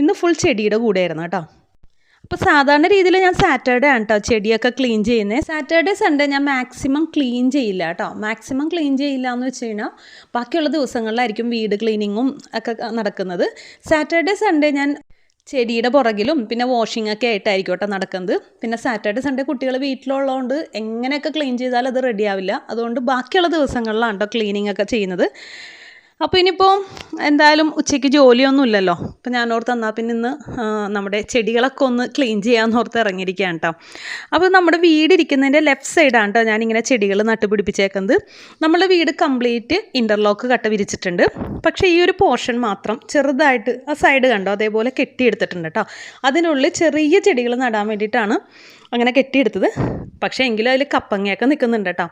ഇന്ന് ഫുൾ ചെടിയുടെ കൂടെയായിരുന്നു കേട്ടോ. അപ്പോൾ സാധാരണ രീതിയിൽ ഞാൻ സാറ്റർഡേ ആണ് കേട്ടോ ചെടിയൊക്കെ ക്ലീൻ ചെയ്യുന്നത് സാറ്റർഡേ സൺഡേ ഞാൻ മാക്സിമം ക്ലീൻ ചെയ്യില്ല കേട്ടോ മാക്സിമം ക്ലീൻ ചെയ്യില്ല എന്ന് വെച്ച് കഴിഞ്ഞാൽ ബാക്കിയുള്ള ദിവസങ്ങളിലായിരിക്കും വീട് ക്ലീനിങ്ങും ഒക്കെ നടക്കുന്നത്. സാറ്റർഡേ സൺഡേ ഞാൻ ചെടിയുടെ പുറകിലും പിന്നെ വാഷിംഗ് ഒക്കെ ആയിട്ടായിരിക്കും കേട്ടോ നടക്കുന്നത്. പിന്നെ സാറ്റർഡേ സൺഡേ കുട്ടികൾ വീട്ടിലുള്ളതുകൊണ്ട് എങ്ങനെയൊക്കെ ക്ലീൻ ചെയ്താലും അത് റെഡി ആവില്ല. അതുകൊണ്ട് ബാക്കിയുള്ള ദിവസങ്ങളിലാണ് കേട്ടോ ക്ലീനിങ് ഒക്കെ ചെയ്യുന്നത്. അപ്പോൾ ഇനിയിപ്പോൾ എന്തായാലും ഉച്ചയ്ക്ക് ജോലിയൊന്നും ഇല്ലല്ലോ അപ്പോൾ ഞാൻ ഓർത്ത് എന്നാൽ പിന്നെ ഇന്ന് നമ്മുടെ ചെടികളൊക്കെ ഒന്ന് ക്ലീൻ ചെയ്യാമെന്ന് ഓർത്ത് ഇറങ്ങിയിരിക്കുകയാണ് കേട്ടോ അപ്പോൾ നമ്മുടെ വീടിരിക്കുന്നതിന്റെ ലെഫ്റ്റ് സൈഡാണ് കേട്ടോ ഞാനിങ്ങനെ ചെടികൾ നട്ടുപിടിപ്പിച്ചേക്കുന്നത്. നമ്മുടെ വീട് കംപ്ലീറ്റ് ഇന്റർലോക്ക് കട്ട വിരിച്ചിട്ടുണ്ട്. പക്ഷേ ഈ ഒരു പോർഷൻ മാത്രം ചെറുതായിട്ട് ആ സൈഡ് കണ്ടോ? അതേപോലെ കെട്ടിയെടുത്തിട്ടുണ്ട് കേട്ടോ അതിനുള്ളിൽ ചെറിയ ചെടികൾ നടാൻ വേണ്ടിയിട്ടാണ് അങ്ങനെ കെട്ടിയെടുത്തത്. പക്ഷേ എങ്കിലും അതിൽ കപ്പങ്ങയൊക്കെ നിൽക്കുന്നുണ്ട് കേട്ടോ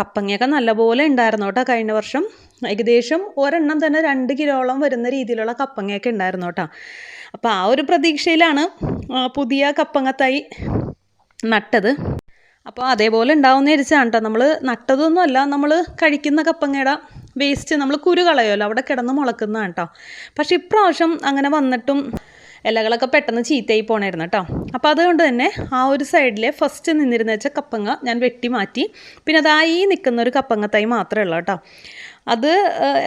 കപ്പങ്ങയൊക്കെ നല്ലപോലെ ഉണ്ടായിരുന്നു കേട്ടോ കഴിഞ്ഞ വർഷം. ഏകദേശം ഒരെണ്ണം തന്നെ രണ്ട് കിലോളം വരുന്ന രീതിയിലുള്ള കപ്പങ്ങയൊക്കെ ഉണ്ടായിരുന്നു കേട്ടോ. അപ്പോൾ ആ ഒരു പ്രതീക്ഷയിലാണ് പുതിയ കപ്പങ്ങത്തായി നട്ടത്. അപ്പോൾ അതേപോലെ ഉണ്ടാവുമെന്ന് വിചാരിച്ചാണ് കേട്ടോ നമ്മൾ നട്ടതൊന്നുമല്ല നമ്മൾ കഴിക്കുന്ന കപ്പങ്ങയുടെ വേസ്റ്റ് നമ്മൾ കുരു കളയുമല്ലോ അവിടെ കിടന്ന് മുളക്കുന്നതാണ് കേട്ടോ. പക്ഷേ ഇപ്രാവശ്യം അങ്ങനെ വന്നിട്ടും ഇലകളൊക്കെ പെട്ടെന്ന് ചീത്തയായി പോണായിരുന്നു കേട്ടോ. അപ്പോൾ അതുകൊണ്ട് തന്നെ ആ ഒരു സൈഡിലെ ഫസ്റ്റ് നിന്നിരുന്ന വെച്ച കപ്പങ്ങ ഞാൻ വെട്ടി മാറ്റി. പിന്നെ അതായി നിൽക്കുന്ന ഒരു കപ്പങ്ങത്തായി മാത്രമേ ഉള്ളൂ കേട്ടോ. അത്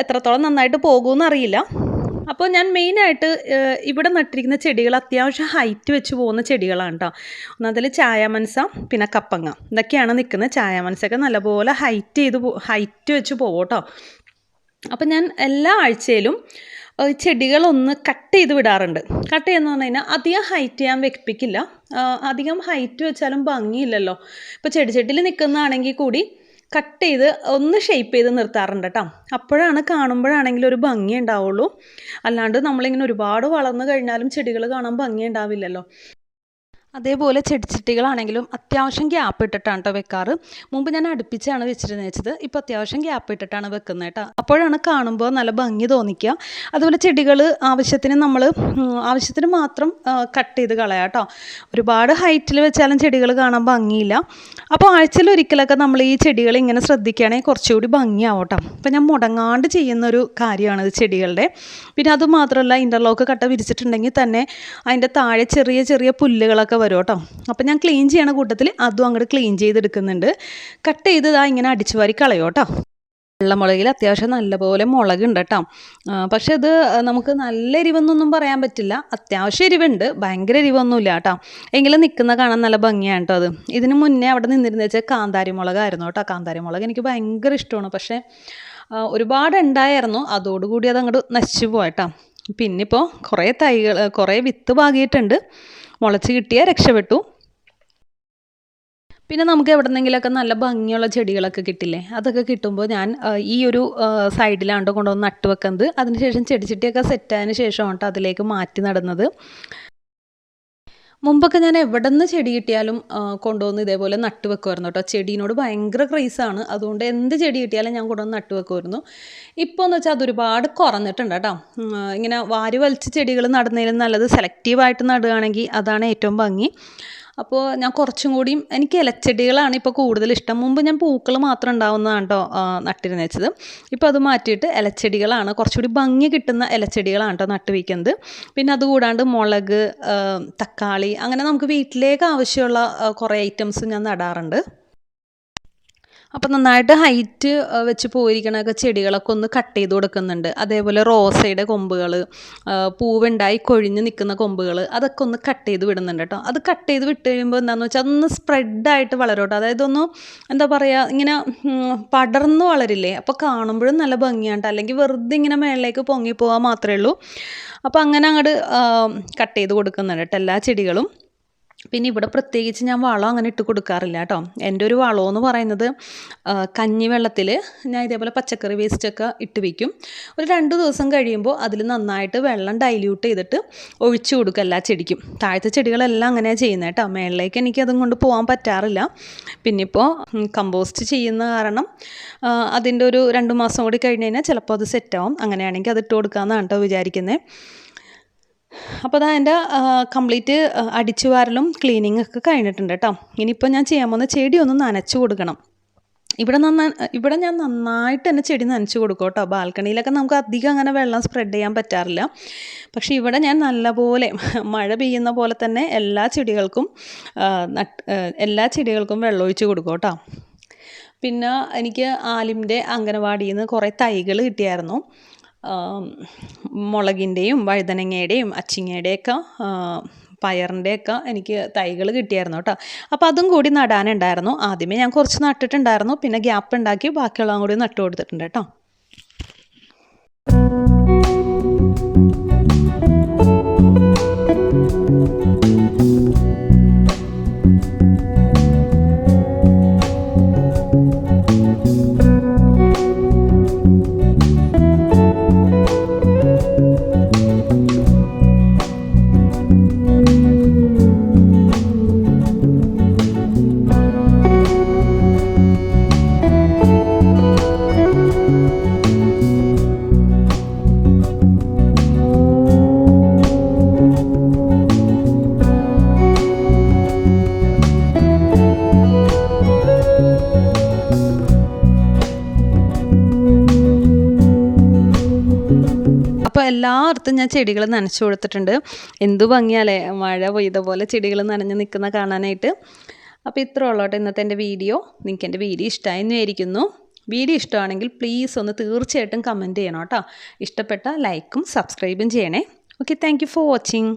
എത്രത്തോളം നന്നായിട്ട് പോകുമെന്ന് അറിയില്ല അപ്പോൾ ഞാൻ മെയിനായിട്ട് ഇവിടെ നട്ടിരിക്കുന്ന ചെടികൾ അത്യാവശ്യം ഹൈറ്റ് വെച്ച് പോകുന്ന ചെടികളാണ് കേട്ടോ ഒന്നതിൽ ചായമൻസ പിന്നെ കപ്പങ്ങ. ഇതൊക്കെയാണ് നിൽക്കുന്നത്. ചായാമൻസൊക്കെ നല്ലപോലെ ഹൈറ്റ് ചെയ്ത് ഹൈറ്റ് വെച്ച് പോകും കേട്ടോ അപ്പം ഞാൻ എല്ലാ ആഴ്ചയിലും ചെടികളൊന്ന് കട്ട് ചെയ്ത് വിടാറുണ്ട്. കട്ട് ചെയ്യുന്ന പറഞ്ഞു കഴിഞ്ഞാൽ അധികം ഹൈറ്റ് ചെയ്യാൻ വെപ്പിക്കില്ല. അധികം ഹൈറ്റ് വെച്ചാലും ഭംഗിയില്ലല്ലോ. ഇപ്പോൾ ചെടിച്ചട്ടിയിൽ നിൽക്കുന്നതാണെങ്കിൽ കൂടി കട്ട് ചെയ്ത് ഒന്ന് ഷേപ്പ് ചെയ്ത് നിർത്താറുണ്ട് കേട്ടോ അപ്പോഴാണ് കാണുമ്പോഴാണെങ്കിൽ ഒരു ഭംഗി ഉണ്ടാവുള്ളൂ. അല്ലാണ്ട് നമ്മളിങ്ങനെ ഒരുപാട് വളർന്നു കഴിഞ്ഞാലും ചെടികൾ കാണാൻ ഭംഗി ഉണ്ടാവില്ലല്ലോ. അതേപോലെ ചെടിച്ചട്ടികളാണെങ്കിലും അത്യാവശ്യം ഗ്യാപ്പ് ഇട്ടിട്ടാണ് കേട്ടോ വെക്കാറ്. മുമ്പ് ഞാൻ അടുപ്പിച്ചാണ് വെച്ചിരുന്നത് വെച്ചത് ഇപ്പോൾ അത്യാവശ്യം ഗ്യാപ്പ് ഇട്ടിട്ടാണ് വെക്കുന്നത് കേട്ടോ അപ്പോഴാണ് കാണുമ്പോൾ നല്ല ഭംഗി തോന്നിക്കുക അതുപോലെ ചെടികൾ ആവശ്യത്തിന് നമ്മൾ ആവശ്യത്തിന് മാത്രം കട്ട് ചെയ്ത് കളയാം കേട്ടോ ഒരുപാട് ഹൈറ്റിൽ വെച്ചാലും ചെടികൾ കാണാൻ ഭംഗിയില്ല. അപ്പോൾ ആഴ്ചയിൽ ഒരിക്കലൊക്കെ നമ്മൾ ഈ ചെടികൾ ഇങ്ങനെ ശ്രദ്ധിക്കുകയാണെങ്കിൽ കുറച്ചുകൂടി ഭംഗിയാവും കേട്ടോ അപ്പോൾ ഞാൻ മുടങ്ങാണ്ട് ചെയ്യുന്നൊരു കാര്യമാണ് ഇത് ചെടികളുടെ. പിന്നെ അതുമാത്രമല്ല ഇന്റർലോക്ക് കട്ട വിരിച്ചിട്ടുണ്ടെങ്കിൽ തന്നെ അതിന്റെ താഴെ ചെറിയ ചെറിയ പുല്ലുകളൊക്കെ വരും കേട്ടോ. അപ്പോൾ ഞാൻ ക്ലീൻ ചെയ്യണ കൂട്ടത്തിൽ അതും അങ്ങോട്ട് ക്ലീൻ ചെയ്തെടുക്കുന്നുണ്ട്. കട്ട് ചെയ്ത് ഇതാ ഇങ്ങനെ അടിച്ചു വാരി കളയോ കേട്ടോ. വെള്ളമുളകിൽ അത്യാവശ്യം നല്ലപോലെ മുളകുണ്ട് കേട്ടോ. പക്ഷേ ഇത് നമുക്ക് നല്ല എരിവെന്നൊന്നും പറയാൻ പറ്റില്ല. അത്യാവശ്യം എരിവുണ്ട്. ഭയങ്കര എരിവൊന്നുമില്ല കേട്ടോ. എങ്കിലും നിൽക്കുന്ന കാണാൻ നല്ല ഭംഗിയാണ് കേട്ടോ അത്. ഇതിന് മുന്നേ അവിടെ നിന്നിരുന്ന വെച്ചാൽ കാന്താരി മുളകായിരുന്നു കേട്ടോ. കാന്താരി മുളക് എനിക്ക് ഭയങ്കര ഇഷ്ടമാണ്. പക്ഷേ ഒരുപാട് ഉണ്ടായിരുന്നു അതോടുകൂടി അത് അങ്ങോട്ട് നശിച്ചു പോയട്ടോ പിന്നിപ്പോൾ കുറേ തൈകൾ കുറേ വിത്ത് പാകിയിട്ടുണ്ട്. മുളച്ച് കിട്ടിയാൽ രക്ഷപ്പെട്ടു. പിന്നെ നമുക്ക് എവിടെന്നെങ്കിലുമൊക്കെ നല്ല ഭംഗിയുള്ള ചെടികളൊക്കെ കിട്ടില്ലേ? അതൊക്കെ കിട്ടുമ്പോൾ ഞാൻ ഈ ഒരു സൈഡിലാണ്ട് കൊണ്ടുവന്ന് നട്ട് വെക്കുന്നത് അതിനുശേഷം ചെടിച്ചട്ടിയൊക്കെ സെറ്റായതിന് ശേഷമാണ് കേട്ടോ അതിലേക്ക് മാറ്റി നടുന്നത്. മുമ്പൊക്കെ ഞാൻ എവിടെ നിന്ന് ചെടി കിട്ടിയാലും കൊണ്ടുവന്ന് ഇതേപോലെ നട്ട് വെക്കുമായിരുന്നു കേട്ടോ. ചെടീനോട് ഭയങ്കര ക്രൈസാണ് അതുകൊണ്ട് എന്ത് ചെടി കിട്ടിയാലും ഞാൻ കൊണ്ടുവന്ന് നട്ട് വെക്കുമായിരുന്നു. ഇപ്പോൾ എന്ന് വെച്ചാൽ അതൊരുപാട് കുറഞ്ഞിട്ടുണ്ട് കേട്ടോ. ഇങ്ങനെ വാരി വലിച്ച് ചെടികൾ നടുന്നതിലും നല്ലത് സെലക്റ്റീവായിട്ട് നടുകയാണെങ്കിൽ അതാണ് ഏറ്റവും ഭംഗി. അപ്പോൾ ഞാൻ കുറച്ചും കൂടിയും എനിക്ക് ഇലച്ചെടികളാണ് ഇപ്പോൾ കൂടുതൽ ഇഷ്ടം. മുമ്പ് ഞാൻ പൂക്കൾ മാത്രം ഉണ്ടാവുന്നതാണ് കേട്ടോ നട്ടിരുന്നു വെച്ചത് ഇപ്പോൾ അത് മാറ്റിയിട്ട് ഇലച്ചെടികളാണ്. കുറച്ചുകൂടി ഭംഗി കിട്ടുന്ന ഇലച്ചെടികളാണ് കേട്ടോ നട്ട് വയ്ക്കുന്നത് പിന്നെ അതുകൂടാണ്ട് മുളക് തക്കാളി അങ്ങനെ നമുക്ക് വീട്ടിലേക്ക് ആവശ്യമുള്ള കുറേ ഐറ്റംസ് ഞാൻ നടാറുണ്ട്. അപ്പോൾ നന്നായിട്ട് ഹൈറ്റ് വെച്ച് പോയിരിക്കണൊക്കെ ചെടികളൊക്കെ ഒന്ന് കട്ട് ചെയ്ത് കൊടുക്കുന്നുണ്ട്. അതേപോലെ റോസയുടെ കൊമ്പുകൾ പൂവുണ്ടായി കൊഴിഞ്ഞ് നിൽക്കുന്ന കൊമ്പുകൾ അതൊക്കെ ഒന്ന് കട്ട് ചെയ്ത് വിടുന്നുണ്ട് കേട്ടോ അത് കട്ട് ചെയ്ത് വിട്ട് കഴിയുമ്പോൾ എന്താണെന്ന് വെച്ചാൽ അതൊന്ന് സ്പ്രെഡായിട്ട് വളരും അതായത് ഒന്ന് എന്താ പറയുക ഇങ്ങനെ പടർന്ന് വളരില്ലേ? അപ്പോൾ കാണുമ്പോഴും നല്ല ഭംഗിയാണ്. അല്ലെങ്കിൽ വെറുതെ ഇങ്ങനെ മേളിലേക്ക് പൊങ്ങിപ്പോകാൻ മാത്രമേ ഉള്ളൂ. അപ്പോൾ അങ്ങനെ അങ്ങോട്ട് കട്ട് ചെയ്ത് കൊടുക്കുന്നുണ്ട് കേട്ടോ എല്ലാ ചെടികളും. പിന്നെ ഇവിടെ പ്രത്യേകിച്ച് ഞാൻ വളം അങ്ങനെ ഇട്ട് കൊടുക്കാറില്ല കേട്ടോ. എന്റെ ഒരു വളം എന്ന് പറയുന്നത് കഞ്ഞി വെള്ളത്തിൽ ഞാൻ ഇതേപോലെ പച്ചക്കറി വേസ്റ്റൊക്കെ ഇട്ട് വയ്ക്കും ഒരു രണ്ട് ദിവസം കഴിയുമ്പോൾ അതിൽ നന്നായിട്ട് വെള്ളം ഡൈല്യൂട്ട് ചെയ്തിട്ട് ഒഴിച്ചു കൊടുക്കുക എല്ലാ ചെടിക്കും. താഴത്തെ ചെടികളെല്ലാം അങ്ങനെയാണ് ചെയ്യുന്നത് കേട്ടോ. മേളിലേക്ക് എനിക്ക് അതും കൊണ്ട് പോകാൻ പറ്റാറില്ല. പിന്നെ ഇപ്പോൾ കമ്പോസ്റ്റ് ചെയ്യുന്ന കാരണം അതിന്റെ ഒരു രണ്ട് മാസം കൂടി കഴിഞ്ഞ് കഴിഞ്ഞാൽ ചിലപ്പോൾ അത് സെറ്റാവും അങ്ങനെയാണെങ്കിൽ അത് ഇട്ട് കൊടുക്കാമെന്നാണ് കേട്ടോ വിചാരിക്കുന്നത് അപ്പോൾ അതാ എന്റെ കംപ്ലീറ്റ് അടിച്ചു വാരലും ക്ലീനിങ് ഒക്കെ കഴിഞ്ഞിട്ടുണ്ട് കേട്ടോ ഇനിയിപ്പോൾ ഞാൻ ചെയ്യാൻ പോകുന്ന ചെടി ഒന്ന് നനച്ചു കൊടുക്കണം. ഇവിടെ നന്നാ ഇവിടെ ഞാൻ നന്നായിട്ട് തന്നെ ചെടി നനച്ചു കൊടുക്കും കേട്ടോ ബാൽക്കണിയിലൊക്കെ നമുക്ക് അധികം അങ്ങനെ വെള്ളം സ്പ്രെഡ് ചെയ്യാൻ പറ്റാറില്ല. പക്ഷേ ഇവിടെ ഞാൻ നല്ലപോലെ മഴ പെയ്യുന്ന പോലെ തന്നെ എല്ലാ ചെടികൾക്കും എല്ലാ ചെടികൾക്കും വെള്ളമൊഴിച്ച് കൊടുക്കും കേട്ടോ പിന്നെ എനിക്ക് ആലിമിന്റെ അംഗനവാടിയിൽ നിന്ന് കുറേ തൈകൾ കിട്ടിയായിരുന്നു. മുളകിന്റെയും വഴുതനങ്ങയുടെയും അച്ചിങ്ങയുടെയൊക്കെ പയറിന്റെയൊക്കെ എനിക്ക് തൈകൾ കിട്ടിയായിരുന്നു കേട്ടോ. അപ്പോൾ അതും കൂടി നടാനുണ്ടായിരുന്നു. ആദ്യമേ ഞാൻ കുറച്ച് നട്ടിട്ടുണ്ടായിരുന്നു. പിന്നെ ഗ്യാപ്പ് ഉണ്ടാക്കി ബാക്കിയുള്ളതും കൂടി നട്ടു കൊടുത്തിട്ടുണ്ട് കേട്ടോ. അപ്പോൾ എല്ലായിടത്തും ഞാൻ ചെടികൾ നനച്ചു കൊടുത്തിട്ടുണ്ട്. എന്തു ഭംഗിയാലേ മഴ പെയ്ത പോലെ ചെടികൾ നനഞ്ഞു നിൽക്കുന്ന കാണാനായിട്ട്. അപ്പോൾ ഇത്ര ഉള്ളോട്ടെ ഇന്നത്തെ എന്റെ വീഡിയോ. നിങ്ങൾക്ക് എന്റെ വീഡിയോ ഇഷ്ടമായി എന്ന് വിചാരിക്കുന്നു. വീഡിയോ ഇഷ്ടമാണെങ്കിൽ പ്ലീസ് ഒന്ന് തീർച്ചയായിട്ടും കമന്റ് ചെയ്യണം കേട്ടോ. ഇഷ്ടപ്പെട്ട ലൈക്കും സബ്സ്ക്രൈബും ചെയ്യണേ. Okay thank for watching.